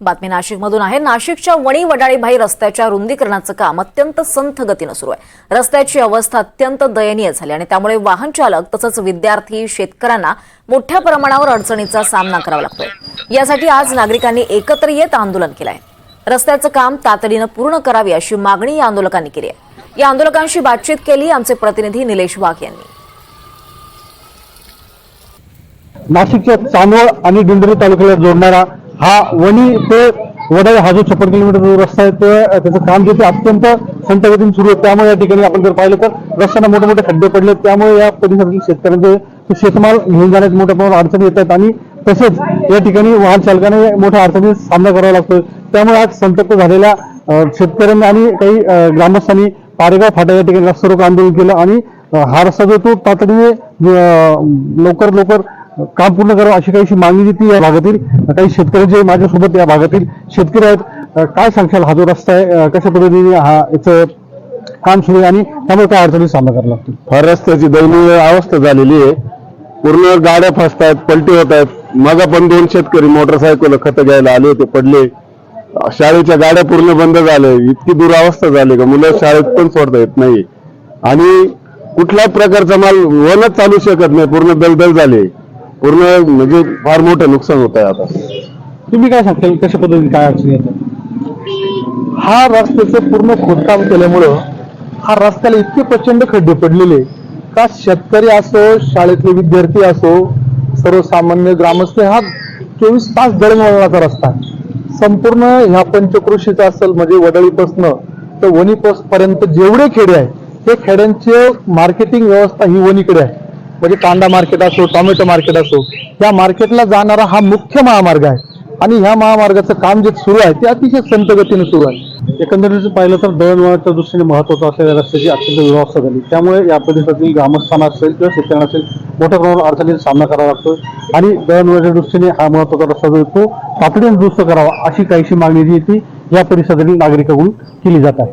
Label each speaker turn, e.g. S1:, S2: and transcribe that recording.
S1: बातमी नाशिकमधून आहे. नाशिकच्या वणी वडाळीभाई रस्त्याच्या रुंदीकरणाचं काम अत्यंत संथ गतीनं सुरू आहे. रस्त्याची अवस्था अत्यंत दयनीय झाली आणि त्यामुळे वाहन चालक तसंच विद्यार्थी शेतकऱ्यांना मोठ्या प्रमाणावर अडचणीचा सामना करावा लागतोय. यासाठी आज नागरिकांनी एकत्र येत आंदोलन केलं आहे. रस्त्याचं काम तातडीनं पूर्ण करावी अशी मागणी या आंदोलकांनी केली आहे. या आंदोलकांशी बातचीत केली आमचे प्रतिनिधी निलेश वाघ यांनी.
S2: नाशिकच्या चांदवड आणि दिंडोरी तालुक्याला जोडणारा हा वणी ते वडाळी हा जो छप्पन किलोमीटर जो रस्ता आहे ते त्याचं काम जे ते अत्यंत संत गतीने सुरू आहे. त्यामुळे या ठिकाणी आपण जर पाहिलं तर रस्त्यांना मोठे मोठे खड्डे पडले त्यामुळे या परिसरातील शेतकऱ्यांचे शेतमाल घेऊन जाण्यात मोठ्या प्रमाणात अडचणी येत आहेत. आणि तसेच या ठिकाणी वाहन चालकाने मोठ्या अडचणीचा सामना करावा लागतोय. त्यामुळे आज संतप्त झालेल्या शेतकऱ्यांनी आणि काही ग्रामस्थांनी पारेगाव फाटा या ठिकाणी रस्ता रोको आंदोलन केलं. आणि हा रस्ता जो तो तातडीने लवकर लवकर काम पूर्ण करावं अशी काहीशी मागणी जी ती या भागातील. काही शेतकरी जे माझ्यासोबत या भागातील शेतकरी आहेत काय सांगशाल? हा जो रस्ता आहे कशा पद्धतीने हा याचं काम सुरू आहे आणि त्यामुळे काय अडचणी सामना करावा लागतो?
S3: फार रस्त्याची दयनीय अवस्था झालेली आहे. पूर्ण गाड्या फसतायत पलटी होत आहेत. मग पण दोन शेतकरी मोटरसायकल खत घ्यायला आले होते पडले. शाळेच्या गाड्या पूर्ण बंद झाल्या इतकी दुरावस्था झाली का? मुलं शाळेत पण सोडता येत नाही. आणि कुठल्याच प्रकारचा माल वनच चालू शकत नाही. पूर्ण दलदल झाले. पूर्ण म्हणजे फार मोठं नुकसान होत आहे आता.
S2: तुम्ही काय सांगताल कशा पद्धतीने काय अडचणी येतात
S4: हा रस्त्याचं पूर्ण खोदकाम केल्यामुळं हा रस्त्याला इतके प्रचंड खड्डे पडलेले का शेतकरी असो शाळेतले विद्यार्थी असो सर्वसामान्य ग्रामस्थ हा चोवीस तास दळणवळणाचा रस्ता. आहे. संपूर्ण ह्या पंचकृषीचा असेल म्हणजे वडळीपासनं तर वणीपास पर्यंत जेवढे खेडे आहेत ते खेड्यांचे मार्केटिंग व्यवस्था ही वणीकडे आहे. म्हणजे कांदा मार्केट असो टोमॅटो मार्केट असो या मार्केटला जाणारा हा मुख्य महामार्ग आहे. आणि ह्या महामार्गाचं काम जे सुरू आहे ते अतिशय संतगतीने सुरू आहे.
S2: एकंदरीत पाहिलं तर दळणवळणाच्या दृष्टीने महत्वाचं असलेल्या रस्त्याची अत्यंत व्यवस्था झाली. त्यामुळे या परिसरातील ग्रामस्थांना असेल किंवा शेतकऱ्यांना असेल मोठ्या प्रमाणावर अडचणीचा सामना करावा लागतो आणि दळणवळणाच्या दृष्टीने हा महत्त्वाचा रस्ता जो तो तातडीने दुरुस्त करावा अशी काहीशी मागणी जी आहे ती या परिसरातील नागरिकांकडून केली जात आहे.